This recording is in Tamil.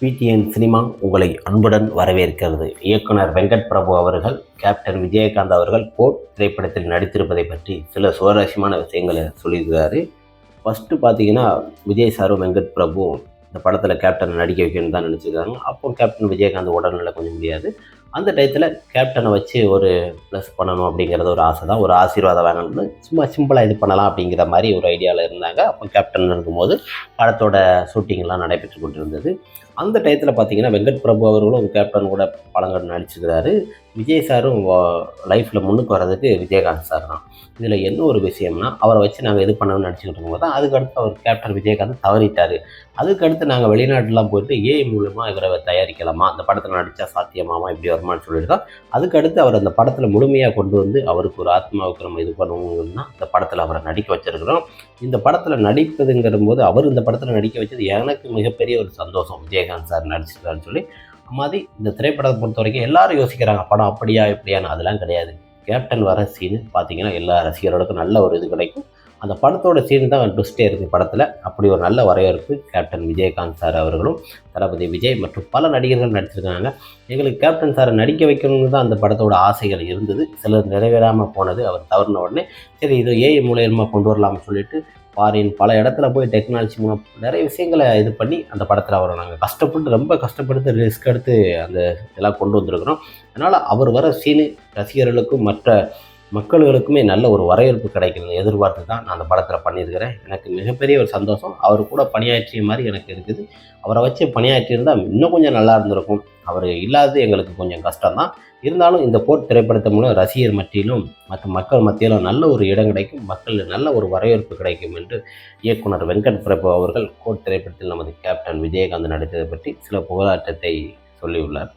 பிடிஎன் சினிமா உங்களை அன்புடன் வரவேற்கிறது. இயக்குனர் வெங்கட் பிரபு அவர்கள் கேப்டன் விஜயகாந்த் அவர்கள் போட் திரைப்படத்தில் நடித்திருப்பதை பற்றி சில சுவாரஸ்யமான விஷயங்களை சொல்லியிருக்கிறாரு ஃபஸ்ட்டு பார்த்தீங்கன்னா விஜய் சாரும் வெங்கட் பிரபு இந்த படத்தில் கேப்டன் நடிக்க வைக்கணும்னு தான் நினச்சிருக்காங்க. அப்போ கேப்டன் விஜயகாந்த் உடல்நிலை கொஞ்சம் முடியாது. அந்த டயத்தில் கேப்டனை வச்சு ஒரு ப்ளஸ் பண்ணணும் அப்படிங்கிறது ஒரு ஆசை தான். ஒரு ஆசீர்வாதம் வேணும்னு சும்மா சிம்பிளாக இது பண்ணலாம் அப்படிங்கிற மாதிரி ஒரு ஐடியாவில் இருந்தாங்க அப்போ கேப்டன் இருக்கும்போது படத்தோட ஷூட்டிங்லாம் நடைபெற்று கொண்டிருந்தது. அந்த டயத்தில் பார்த்தீங்கன்னா வெங்கட் பிரபு அவர்களும் கேப்டன் கூட பழங்கள் நடிச்சிருக்கிறாரு. விஜய் சாரும் லைஃப்பில் முன்னுக்கு வர்றதுக்கு விஜயகாந்த் சார் தான். இதில் என்ன ஒரு விஷயம்னா அவரை வச்சு நாங்கள் இது பண்ணணும்னு நினச்சிக்கிட்டு இருக்கும்போது தான் அதுக்கடுத்து அவர் கேப்டன் விஜயகாந்த் தவறிட்டார். அதுக்கடுத்து நாங்கள் வெளிநாட்டுலாம் போயிட்டு ஏஐ மூலமாக இவரை தயாரிக்கலாமா? அந்த படத்தில் நடித்தா சாத்தியமாமா? இப்படி வருமானு சொல்லியிருக்கோம் அதுக்கடுத்து அவர் அந்த படத்தில் முழுமையாக கொண்டு வந்து அவருக்கு ஒரு ஆத்மாவுக்கு நம்ம இது பண்ணுவோம்னா இந்த படத்தில் அவரை நடிக்க வச்சுருக்குறோம். இந்த படத்தில் நடிப்பதுங்கிற போது அவர் இந்த படத்தில் நடிக்க வச்சது எனக்கு மிகப்பெரிய ஒரு சந்தோஷம். விஜயகாந்த் சார் நடிச்சிருக்காருன்னு சொல்லி மாதிரி இந்த திரைப்படத்தை பொறுத்த வரைக்கும் எல்லாரும் யோசிக்கிறாங்க படம் அப்படியா இப்படியான்னு. அதெல்லாம் கிடையாது. கேப்டன் வர சீனு பார்த்தீங்கன்னா எல்லா ரசிகர்களுக்கும் நல்ல ஒரு இது கிடைக்கும். அந்த படத்தோட சீன் தான் ட்விஸ்டே இருக்குது படத்தில். அப்படி ஒரு நல்ல வரவேற்பு கேப்டன் விஜயகாந்த் சார் அவர்களும் தளபதி விஜய் மற்றும் பல நடிகர்கள் நடிச்சிருக்காங்க எங்களுக்கு கேப்டன் சாரை நடிக்க வைக்கணும்னு தான் அந்த படத்தோட ஆசைகள் இருந்தது. சிலர் நிறைவேறாமல் போனது அவர் தவறின உடனே சரி இது ஏஐ மூலயமா கொண்டு வரலாம்னு சொல்லிட்டு ஃபாரின் பல இடத்துல போய் டெக்னாலஜி மூலம் நிறைய விஷயங்களை இது பண்ணி அந்த படத்தில் அவரை நாங்கள் கஷ்டப்பட்டு ரொம்ப கஷ்டப்படுத்து ரிஸ்க் எடுத்து அந்த இதெல்லாம் கொண்டு வந்திருக்கிறோம். அதனால் அவர் வர சீனு ரசிகர்களுக்கும் மற்ற மக்களுக்குமே நல்ல ஒரு வரவேற்பு கிடைக்கிறது எதிர்பார்த்து தான் நான் அந்த படத்தில் பண்ணியிருக்கிறேன். எனக்கு மிகப்பெரிய ஒரு சந்தோஷம். அவர் கூட பணியாற்றிய மாதிரி எனக்கு இருக்குது. அவரை வச்சு பணியாற்றியிருந்தால் இன்னும் கொஞ்சம் நல்லா இருந்திருக்கும். அவர் இல்லாதது எங்களுக்கு கொஞ்சம் கஷ்டம்தான். இருந்தாலும் இந்த போர் திரைப்படத்தின் மூலம் ரசிகர் மத்தியிலும் மற்ற மக்கள் மத்தியிலும் நல்ல ஒரு இடம் கிடைக்கும். மக்கள் நல்ல ஒரு வரவேற்பு கிடைக்கும் என்று இயக்குனர் வெங்கட் பிரபு அவர்கள் கோட் திரைப்படத்தில் நமது கேப்டன் விஜயகாந்த் நடித்ததை பற்றி சில புகழாட்டத்தை சொல்லியுள்ளார்.